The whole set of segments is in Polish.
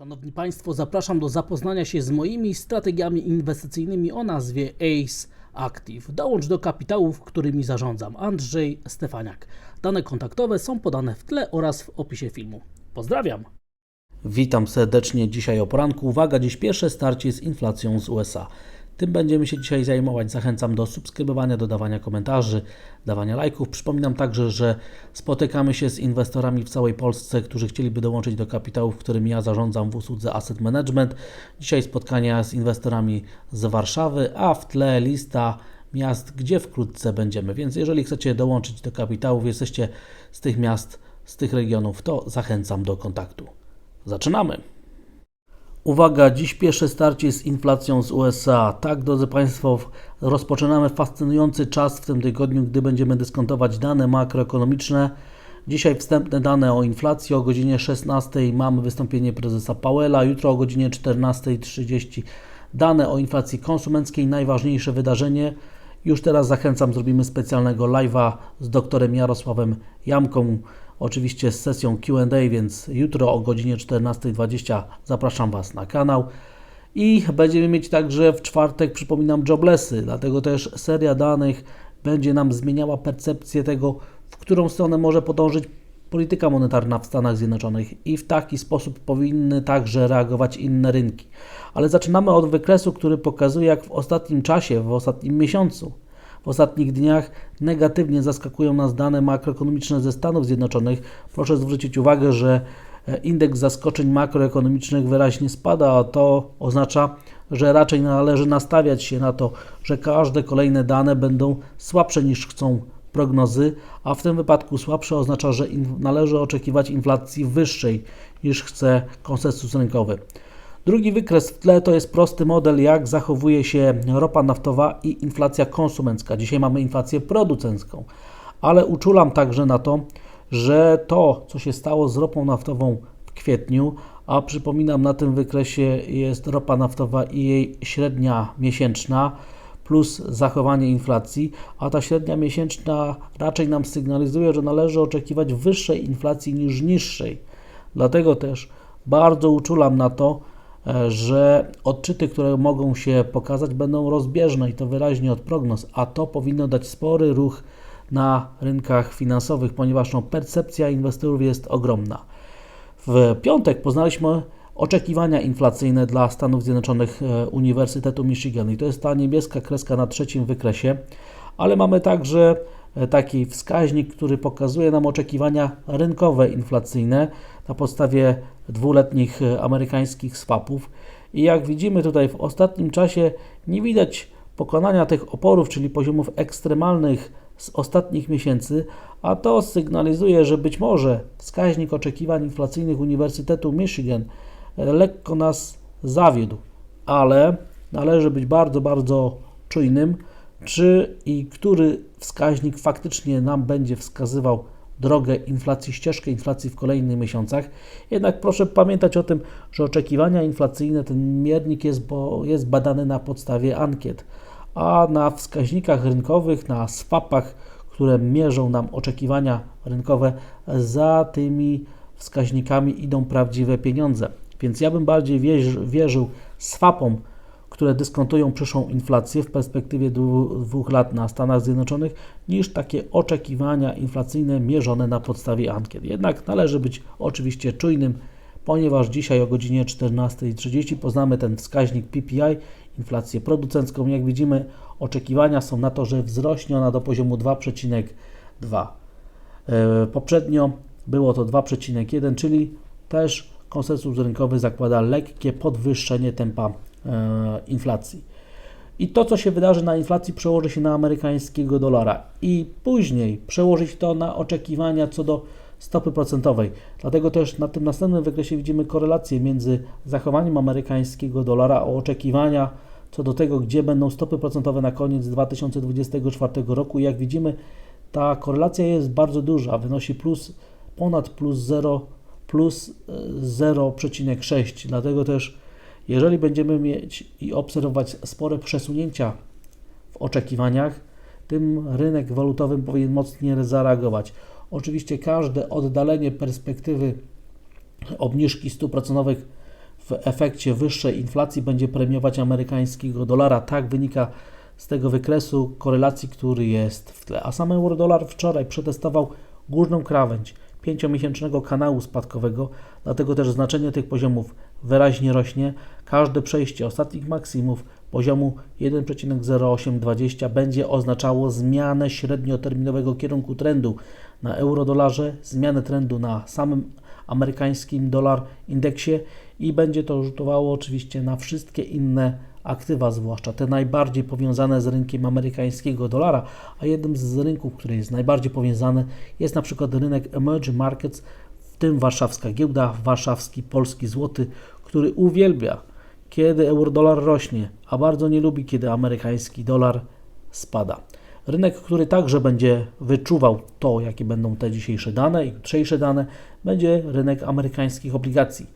Szanowni Państwo, zapraszam do zapoznania się z moimi strategiami inwestycyjnymi o nazwie ACE Active. Dołącz do kapitałów, którymi zarządzam. Andrzej Stefaniak. Dane kontaktowe są podane w tle oraz w opisie filmu. Pozdrawiam! Witam serdecznie dzisiaj o poranku. Uwaga, dziś pierwsze starcie z inflacją z USA. Tym będziemy się dzisiaj zajmować. Zachęcam do subskrybowania, dodawania komentarzy, dawania lajków. Przypominam także, że spotykamy się z inwestorami w całej Polsce, którzy chcieliby dołączyć do kapitałów, którym ja zarządzam w usłudze Asset Management. Dzisiaj spotkania z inwestorami z Warszawy, a w tle lista miast, gdzie wkrótce będziemy. Więc jeżeli chcecie dołączyć do kapitałów, jesteście z tych miast, z tych regionów, to zachęcam do kontaktu. Zaczynamy! Uwaga, dziś pierwsze starcie z inflacją z USA. Tak, drodzy Państwo, rozpoczynamy fascynujący czas w tym tygodniu, gdy będziemy dyskontować dane makroekonomiczne. Dzisiaj wstępne dane o inflacji. O godzinie 16 mamy wystąpienie prezesa Powella, jutro o godzinie 14.30 dane o inflacji konsumenckiej, najważniejsze wydarzenie. Już teraz zachęcam, zrobimy specjalnego live'a z doktorem Jarosławem Jamką, oczywiście z sesją Q&A, więc jutro o godzinie 14.20 zapraszam Was na kanał. I będziemy mieć także w czwartek, przypominam, joblessy, dlatego też seria danych będzie nam zmieniała percepcję tego, w którą stronę może podążyć polityka monetarna w Stanach Zjednoczonych i w taki sposób powinny także reagować inne rynki. Ale zaczynamy od wykresu, który pokazuje, jak w ostatnim czasie, w ostatnim miesiącu, w ostatnich dniach negatywnie zaskakują nas dane makroekonomiczne ze Stanów Zjednoczonych. Proszę zwrócić uwagę, że e, indeks zaskoczeń makroekonomicznych wyraźnie spada, a to oznacza, że raczej należy nastawiać się na to, że każde kolejne dane będą słabsze niż chcą prognozy, a w tym wypadku słabsze oznacza, że należy oczekiwać inflacji wyższej niż chce konsensus rynkowy. Drugi wykres w tle to jest prosty model, jak zachowuje się ropa naftowa i inflacja konsumencka. Dzisiaj mamy inflację producencką, ale uczulam także na to, że to, co się stało z ropą naftową w kwietniu, a przypominam, na tym wykresie jest ropa naftowa i jej średnia miesięczna, plus zachowanie inflacji, a ta średnia miesięczna raczej nam sygnalizuje, że należy oczekiwać wyższej inflacji niż niższej. Dlatego też bardzo uczulam na to, że odczyty, które mogą się pokazać, będą rozbieżne i to wyraźnie od prognoz, a to powinno dać spory ruch na rynkach finansowych, ponieważ no, percepcja inwestorów jest ogromna. W piątek poznaliśmy oczekiwania inflacyjne dla Stanów Zjednoczonych e, Uniwersytetu Michigan i to jest ta niebieska kreska na trzecim wykresie, ale mamy także e, taki wskaźnik, który pokazuje nam oczekiwania rynkowe inflacyjne na podstawie dwuletnich e, amerykańskich swapów. I jak widzimy tutaj w ostatnim czasie nie widać pokonania tych oporów, czyli poziomów ekstremalnych z ostatnich miesięcy, a to sygnalizuje, że być może wskaźnik oczekiwań inflacyjnych Uniwersytetu Michigan lekko nas zawiódł, ale należy być bardzo, bardzo czujnym, czy i który wskaźnik faktycznie nam będzie wskazywał drogę inflacji, ścieżkę inflacji w kolejnych miesiącach. Jednak proszę pamiętać o tym, że oczekiwania inflacyjne, ten miernik jest, bo jest badany na podstawie ankiet, a na wskaźnikach rynkowych, na swapach, które mierzą nam oczekiwania rynkowe, za tymi wskaźnikami idą prawdziwe pieniądze. Więc ja bym bardziej wierzył, swapom, które dyskontują przyszłą inflację w perspektywie dwóch lat na Stanach Zjednoczonych, niż takie oczekiwania inflacyjne mierzone na podstawie ankiet. Jednak należy być oczywiście czujnym, ponieważ dzisiaj o godzinie 14.30 poznamy ten wskaźnik PPI, inflację producencką. Jak widzimy, oczekiwania są na to, że wzrośnie ona do poziomu 2,2. E, poprzednio było to 2,1, czyli też konsensus rynkowy zakłada lekkie podwyższenie tempa inflacji. I to, co się wydarzy na inflacji, przełoży się na amerykańskiego dolara i później przełożyć to na oczekiwania co do stopy procentowej. Dlatego też na tym następnym wykresie widzimy korelację między zachowaniem amerykańskiego dolara a oczekiwania co do tego, gdzie będą stopy procentowe na koniec 2024 roku. I jak widzimy, ta korelacja jest bardzo duża, wynosi plus ponad plus 0 plus 0,6. Dlatego też, jeżeli będziemy mieć i obserwować spore przesunięcia w oczekiwaniach, tym rynek walutowy powinien mocniej zareagować. Oczywiście każde oddalenie perspektywy obniżki stóp procentowych w efekcie wyższej inflacji będzie premiować amerykańskiego dolara. Tak wynika z tego wykresu korelacji, który jest w tle. A sam euro-dolar wczoraj przetestował górną krawędź pięciomiesięcznego kanału spadkowego, dlatego też znaczenie tych poziomów wyraźnie rośnie. Każde przejście ostatnich maksimów poziomu 1,0820 będzie oznaczało zmianę średnioterminowego kierunku trendu na euro-dolarze, zmianę trendu na samym amerykańskim dolar indeksie i będzie to rzutowało oczywiście na wszystkie inne aktywa, zwłaszcza te najbardziej powiązane z rynkiem amerykańskiego dolara, a jednym z rynków, który jest najbardziej powiązany jest na przykład rynek emerging markets, w tym warszawska giełda, warszawski polski złoty, który uwielbia kiedy euro-dolar rośnie, a bardzo nie lubi kiedy amerykański dolar spada. Rynek, który także będzie wyczuwał to, jakie będą te dzisiejsze dane i jutrzejsze dane, będzie rynek amerykańskich obligacji.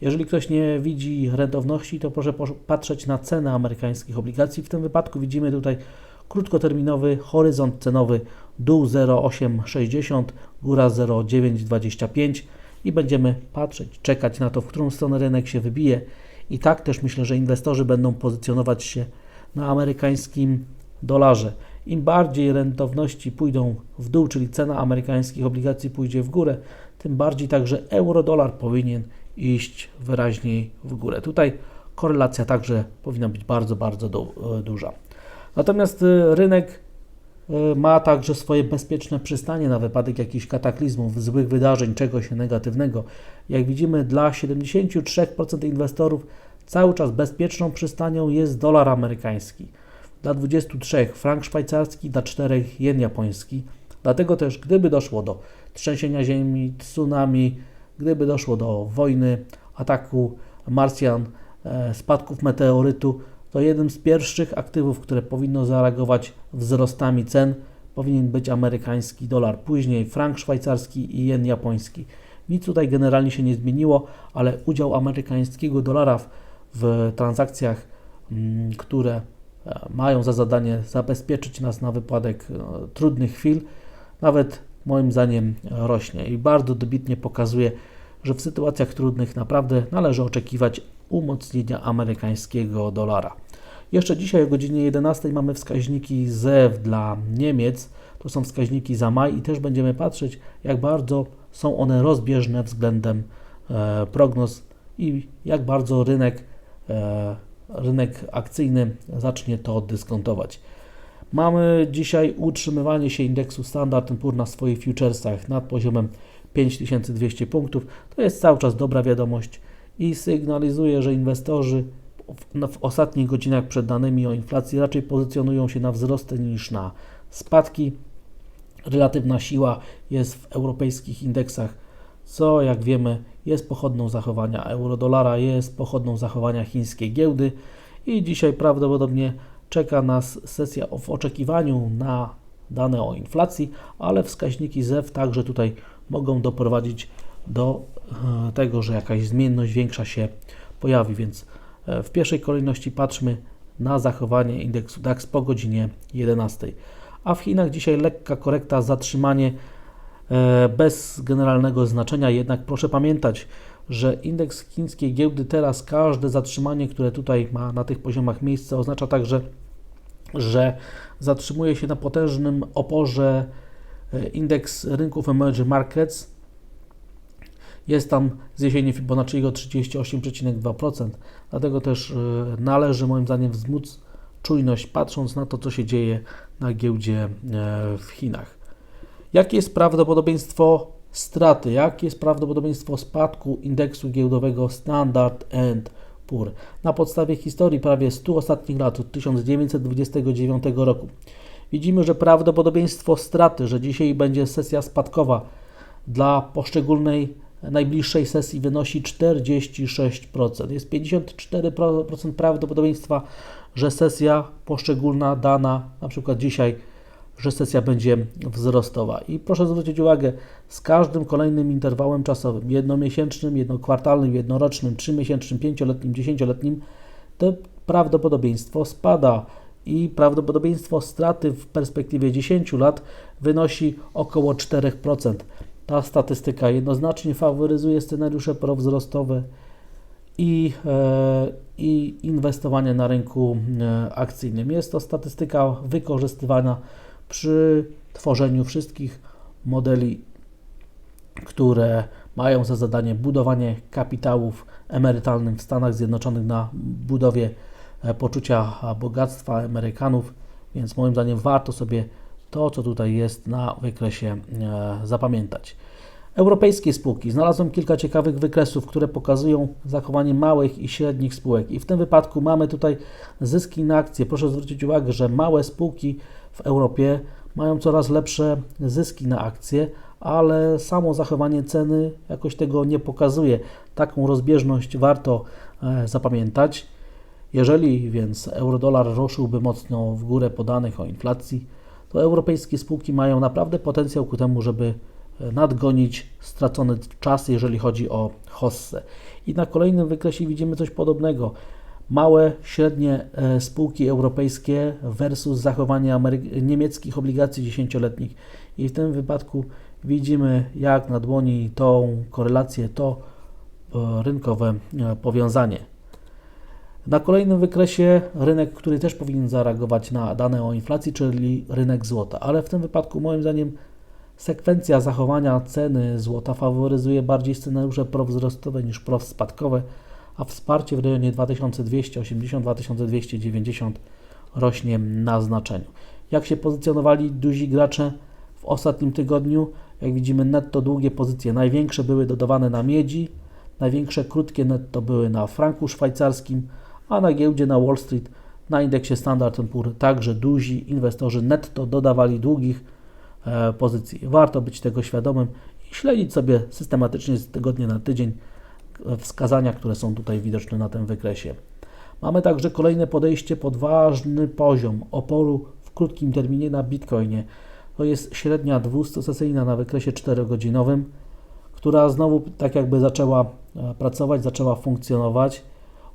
Jeżeli ktoś nie widzi rentowności, to proszę patrzeć na cenę amerykańskich obligacji. W tym wypadku widzimy tutaj krótkoterminowy horyzont cenowy dół 0,860, góra 0,925 i będziemy patrzeć, czekać na to, w którą stronę rynek się wybije. I tak też myślę, że inwestorzy będą pozycjonować się na amerykańskim dolarze. Im bardziej rentowności pójdą w dół, czyli cena amerykańskich obligacji pójdzie w górę, tym bardziej także euro-dolar powinien iść wyraźniej w górę. Tutaj korelacja także powinna być bardzo, bardzo du e, duża. Natomiast e, rynek e, ma także swoje bezpieczne przystanie na wypadek jakichś kataklizmów, złych wydarzeń, czegoś negatywnego. Jak widzimy, dla 73% inwestorów cały czas bezpieczną przystanią jest dolar amerykański, dla 23 frank szwajcarski, dla 4 jen japoński. Dlatego też, gdyby doszło do trzęsienia ziemi, tsunami, gdyby doszło do wojny, ataku Marsjan, e, spadków meteorytu, to jednym z pierwszych aktywów, które powinno zareagować wzrostami cen, powinien być amerykański dolar, później frank szwajcarski i jen japoński. Nic tutaj generalnie się nie zmieniło, ale udział amerykańskiego dolara w, w transakcjach, mm, które e, mają za zadanie zabezpieczyć nas na wypadek no, trudnych chwil, nawet moim zdaniem rośnie i bardzo dobitnie pokazuje, że w sytuacjach trudnych naprawdę należy oczekiwać umocnienia amerykańskiego dolara. Jeszcze dzisiaj o godzinie 11 mamy wskaźniki ZEW dla Niemiec. To są wskaźniki za maj i też będziemy patrzeć, jak bardzo są one rozbieżne względem e, prognoz i jak bardzo rynek, e, rynek akcyjny zacznie to dyskontować. Mamy dzisiaj utrzymywanie się indeksu Standard Poor's na swoich futuresach nad poziomem 5200 punktów. To jest cały czas dobra wiadomość i sygnalizuje, że inwestorzy w, w ostatnich godzinach przed danymi o inflacji raczej pozycjonują się na wzrosty niż na spadki. Relatywna siła jest w europejskich indeksach, co jak wiemy jest pochodną zachowania euro-dolara, jest pochodną zachowania chińskiej giełdy i dzisiaj prawdopodobnie czeka nas sesja w oczekiwaniu na dane o inflacji, ale wskaźniki ZEW także tutaj mogą doprowadzić do e, tego, że jakaś zmienność większa się pojawi, więc e, w pierwszej kolejności patrzmy na zachowanie indeksu DAX po godzinie 11. A w Chinach dzisiaj lekka korekta, zatrzymanie e, bez generalnego znaczenia, jednak proszę pamiętać, że indeks chińskiej giełdy teraz każde zatrzymanie, które tutaj ma na tych poziomach miejsce, oznacza także, że zatrzymuje się na potężnym oporze e, indeks rynków emerging markets. Jest tam zniesienie Fibonacciego 38,2%, dlatego też e, należy moim zdaniem wzmóc czujność, patrząc na to, co się dzieje na giełdzie e, w Chinach. Jakie jest prawdopodobieństwo straty? Jakie jest prawdopodobieństwo spadku indeksu giełdowego Standard Poor? Na podstawie historii prawie 100 ostatnich lat, od 1929 roku. Widzimy, że prawdopodobieństwo straty, że dzisiaj będzie sesja spadkowa dla poszczególnej najbliższej sesji wynosi 46%. Jest 54% prawdopodobieństwa, że sesja poszczególna dana, na przykład dzisiaj, że sesja będzie wzrostowa. I proszę zwrócić uwagę, z każdym kolejnym interwałem czasowym, jednomiesięcznym, jednokwartalnym, jednorocznym, trzymiesięcznym, pięcioletnim, dziesięcioletnim, to prawdopodobieństwo spada i prawdopodobieństwo straty w perspektywie 10 lat wynosi około 4%. Ta statystyka jednoznacznie faworyzuje scenariusze prowzrostowe i, e, i inwestowanie na rynku e, akcyjnym. Jest to statystyka wykorzystywana przy tworzeniu wszystkich modeli, które mają za zadanie budowanie kapitałów emerytalnych w Stanach Zjednoczonych na budowie e, poczucia bogactwa Amerykanów, więc moim zdaniem warto sobie to, co tutaj jest na wykresie zapamiętać. Europejskie spółki. Znalazłem kilka ciekawych wykresów, które pokazują zachowanie małych i średnich spółek. I w tym wypadku mamy tutaj zyski na akcje. Proszę zwrócić uwagę, że małe spółki w Europie mają coraz lepsze zyski na akcje, ale samo zachowanie ceny jakoś tego nie pokazuje. Taką rozbieżność warto e, zapamiętać. Jeżeli więc eurodolar ruszyłby mocno w górę po danych o inflacji, to europejskie spółki mają naprawdę potencjał ku temu, żeby nadgonić stracony czas, jeżeli chodzi o hossę. I na kolejnym wykresie widzimy coś podobnego. Małe, średnie e, spółki europejskie versus zachowanie Amery- niemieckich obligacji dziesięcioletnich. I w tym wypadku widzimy jak na dłoni tą korelację, to e, rynkowe e, powiązanie. Na kolejnym wykresie rynek, który też powinien zareagować na dane o inflacji, czyli rynek złota, ale w tym wypadku moim zdaniem Sekwencja zachowania ceny złota faworyzuje bardziej scenariusze prowzrostowe niż prospadkowe, a wsparcie w rejonie 2280-2290 rośnie na znaczeniu. Jak się pozycjonowali duzi gracze w ostatnim tygodniu? Jak widzimy, netto długie pozycje największe były dodawane na miedzi, największe krótkie netto były na franku szwajcarskim, a na giełdzie na Wall Street na indeksie Standard Poor's także duzi inwestorzy netto dodawali długich E, pozycji. Warto być tego świadomym i śledzić sobie systematycznie z tygodnia na tydzień wskazania, które są tutaj widoczne na tym wykresie. Mamy także kolejne podejście pod ważny poziom oporu w krótkim terminie na Bitcoinie. To jest średnia 200-sesyjna na wykresie 4-godzinowym, która znowu tak jakby zaczęła e, pracować, zaczęła funkcjonować.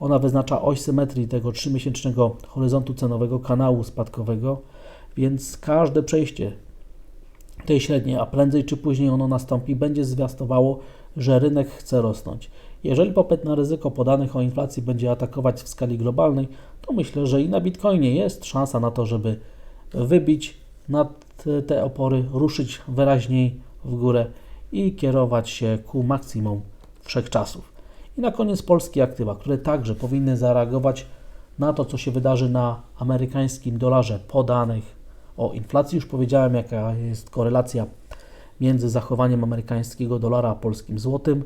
Ona wyznacza oś symetrii tego 3-miesięcznego horyzontu cenowego kanału spadkowego, więc każde przejście tej średniej, a prędzej czy później ono nastąpi, będzie zwiastowało, że rynek chce rosnąć. Jeżeli popyt na ryzyko podanych o inflacji będzie atakować w skali globalnej, to myślę, że i na Bitcoinie jest szansa na to, żeby wybić nad te opory, ruszyć wyraźniej w górę i kierować się ku maksimum wszechczasów. I na koniec polskie aktywa, które także powinny zareagować na to, co się wydarzy na amerykańskim dolarze podanych o inflacji już powiedziałem, jaka jest korelacja między zachowaniem amerykańskiego dolara a polskim złotym.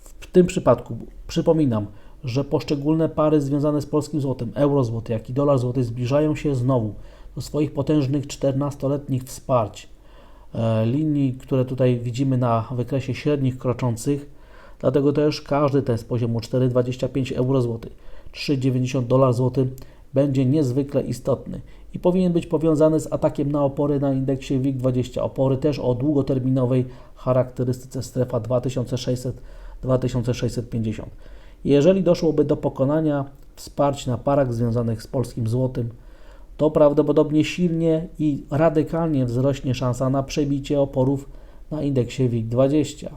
W tym przypadku przypominam, że poszczególne pary związane z polskim złotym, euro złoty, jak i dolar złoty zbliżają się znowu do swoich potężnych 14-letnich wsparć. E, linii, które tutaj widzimy na wykresie średnich kroczących, dlatego też każdy test poziomu 4,25 euro złoty, 3,90 dolar złoty będzie niezwykle istotny i powinien być powiązany z atakiem na opory na indeksie WIG20. Opory też o długoterminowej charakterystyce strefa 2600-2650. Jeżeli doszłoby do pokonania wsparć na parach związanych z polskim złotym, to prawdopodobnie silnie i radykalnie wzrośnie szansa na przebicie oporów na indeksie WIG20.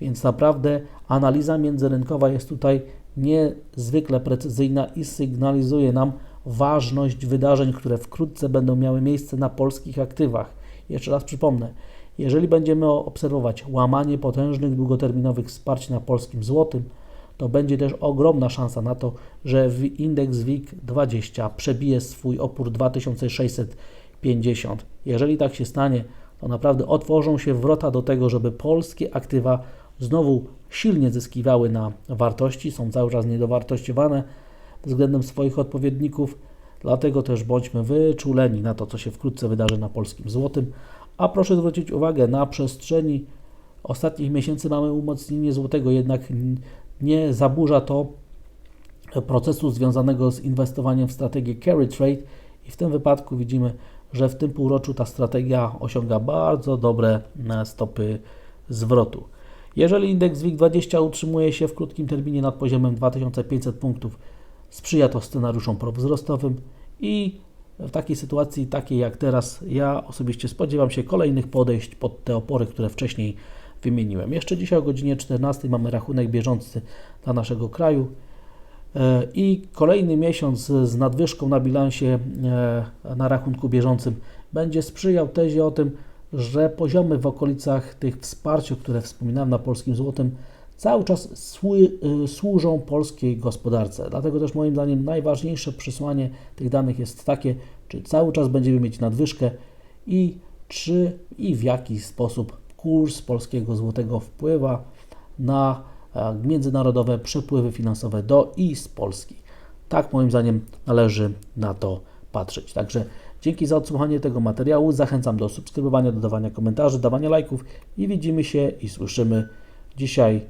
Więc naprawdę analiza międzyrynkowa jest tutaj niezwykle precyzyjna i sygnalizuje nam ważność wydarzeń, które wkrótce będą miały miejsce na polskich aktywach. Jeszcze raz przypomnę, jeżeli będziemy obserwować łamanie potężnych długoterminowych wsparć na polskim złotym, to będzie też ogromna szansa na to, że indeks WIG20 przebije swój opór 2650. Jeżeli tak się stanie, to naprawdę otworzą się wrota do tego, żeby polskie aktywa znowu silnie zyskiwały na wartości, są cały czas niedowartościowane, względem swoich odpowiedników. Dlatego też bądźmy wyczuleni na to, co się wkrótce wydarzy na polskim złotym. A proszę zwrócić uwagę, na przestrzeni ostatnich miesięcy mamy umocnienie złotego, jednak nie zaburza to procesu związanego z inwestowaniem w strategię carry trade i w tym wypadku widzimy, że w tym półroczu ta strategia osiąga bardzo dobre e, stopy zwrotu. Jeżeli indeks WIG20 utrzymuje się w krótkim terminie nad poziomem 2500 punktów, Sprzyja to scenariuszom prowzrostowym i w takiej sytuacji, takiej jak teraz, ja osobiście spodziewam się kolejnych podejść pod te opory, które wcześniej wymieniłem. Jeszcze dzisiaj o godzinie 14 mamy rachunek bieżący dla naszego kraju e, i kolejny miesiąc z nadwyżką na bilansie e, na rachunku bieżącym będzie sprzyjał tezie o tym, że poziomy w okolicach tych wsparciu, które wspominałem na polskim złotym, cały czas słu- y, służą polskiej gospodarce. Dlatego też moim zdaniem najważniejsze przesłanie tych danych jest takie, czy cały czas będziemy mieć nadwyżkę i czy i w jaki sposób kurs polskiego złotego wpływa na e, międzynarodowe przepływy finansowe do i z Polski. Tak moim zdaniem należy na to patrzeć. Także dzięki za odsłuchanie tego materiału. Zachęcam do subskrybowania, dodawania komentarzy, dawania lajków i widzimy się i słyszymy dzisiaj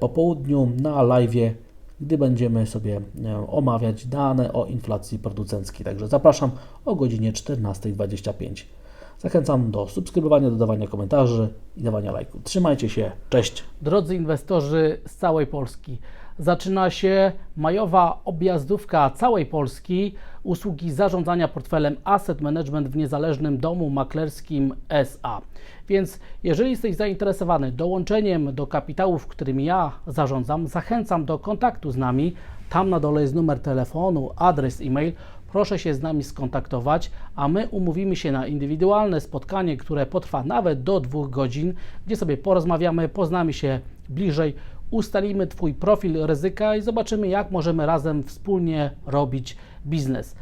po południu na live, gdy będziemy sobie e, omawiać dane o inflacji producenckiej. Także zapraszam o godzinie 14.25. Zachęcam do subskrybowania, dodawania komentarzy i dawania lajków. Trzymajcie się, cześć! Drodzy inwestorzy z całej Polski, zaczyna się majowa objazdówka całej Polski usługi zarządzania portfelem Asset Management w niezależnym domu maklerskim SA. Więc jeżeli jesteś zainteresowany dołączeniem do kapitałów, którym ja zarządzam, zachęcam do kontaktu z nami. Tam na dole jest numer telefonu, adres e-mail proszę się z nami skontaktować, a my umówimy się na indywidualne spotkanie, które potrwa nawet do dwóch godzin, gdzie sobie porozmawiamy, poznamy się bliżej, ustalimy Twój profil ryzyka i zobaczymy, jak możemy razem wspólnie robić biznes.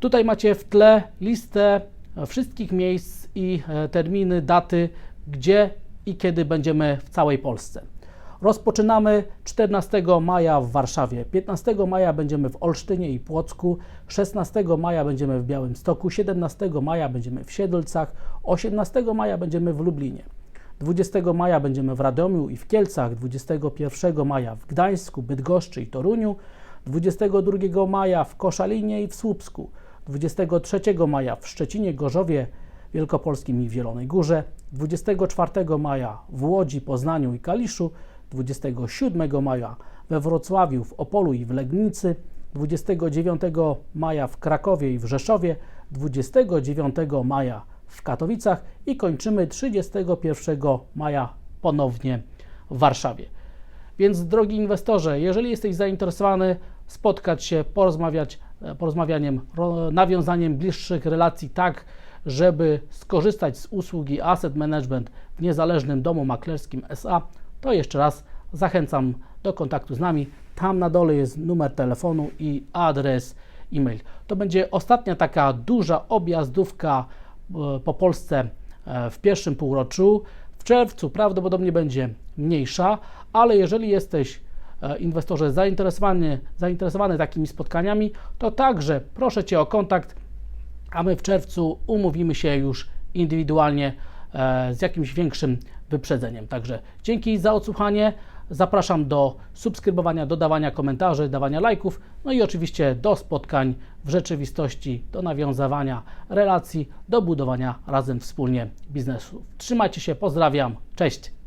Tutaj macie w tle listę wszystkich miejsc i e, terminy, daty, gdzie i kiedy będziemy w całej Polsce. Rozpoczynamy 14 maja w Warszawie, 15 maja będziemy w Olsztynie i Płocku, 16 maja będziemy w Białymstoku, 17 maja będziemy w Siedlcach, 18 maja będziemy w Lublinie. 20 maja będziemy w Radomiu i w Kielcach, 21 maja w Gdańsku, Bydgoszczy i Toruniu, 22 maja w Koszalinie i w Słupsku, 23 maja w Szczecinie, Gorzowie Wielkopolskim i w Zielonej Górze, 24 maja w Łodzi, Poznaniu i Kaliszu, 27 maja we Wrocławiu, w Opolu i w Legnicy, 29 maja w Krakowie i w Rzeszowie, 29 maja w Katowicach i kończymy 31 maja ponownie w Warszawie. Więc drogi inwestorze, jeżeli jesteś zainteresowany spotkać się, porozmawiać, e, porozmawianiem, ro- nawiązaniem bliższych relacji tak, żeby skorzystać z usługi Asset Management w niezależnym domu maklerskim SA, to jeszcze raz zachęcam do kontaktu z nami. Tam na dole jest numer telefonu i adres e-mail. To będzie ostatnia taka duża objazdówka e, po Polsce e, w pierwszym półroczu. W czerwcu prawdopodobnie będzie mniejsza, ale jeżeli jesteś e, inwestorze zainteresowany, zainteresowany takimi spotkaniami, to także proszę Cię o kontakt, a my w czerwcu umówimy się już indywidualnie e, z jakimś większym wyprzedzeniem. Także dzięki za odsłuchanie. Zapraszam do subskrybowania, dodawania komentarzy, dawania lajków, no i oczywiście do spotkań w rzeczywistości, do nawiązywania relacji, do budowania razem wspólnie biznesu. Trzymajcie się, pozdrawiam, cześć!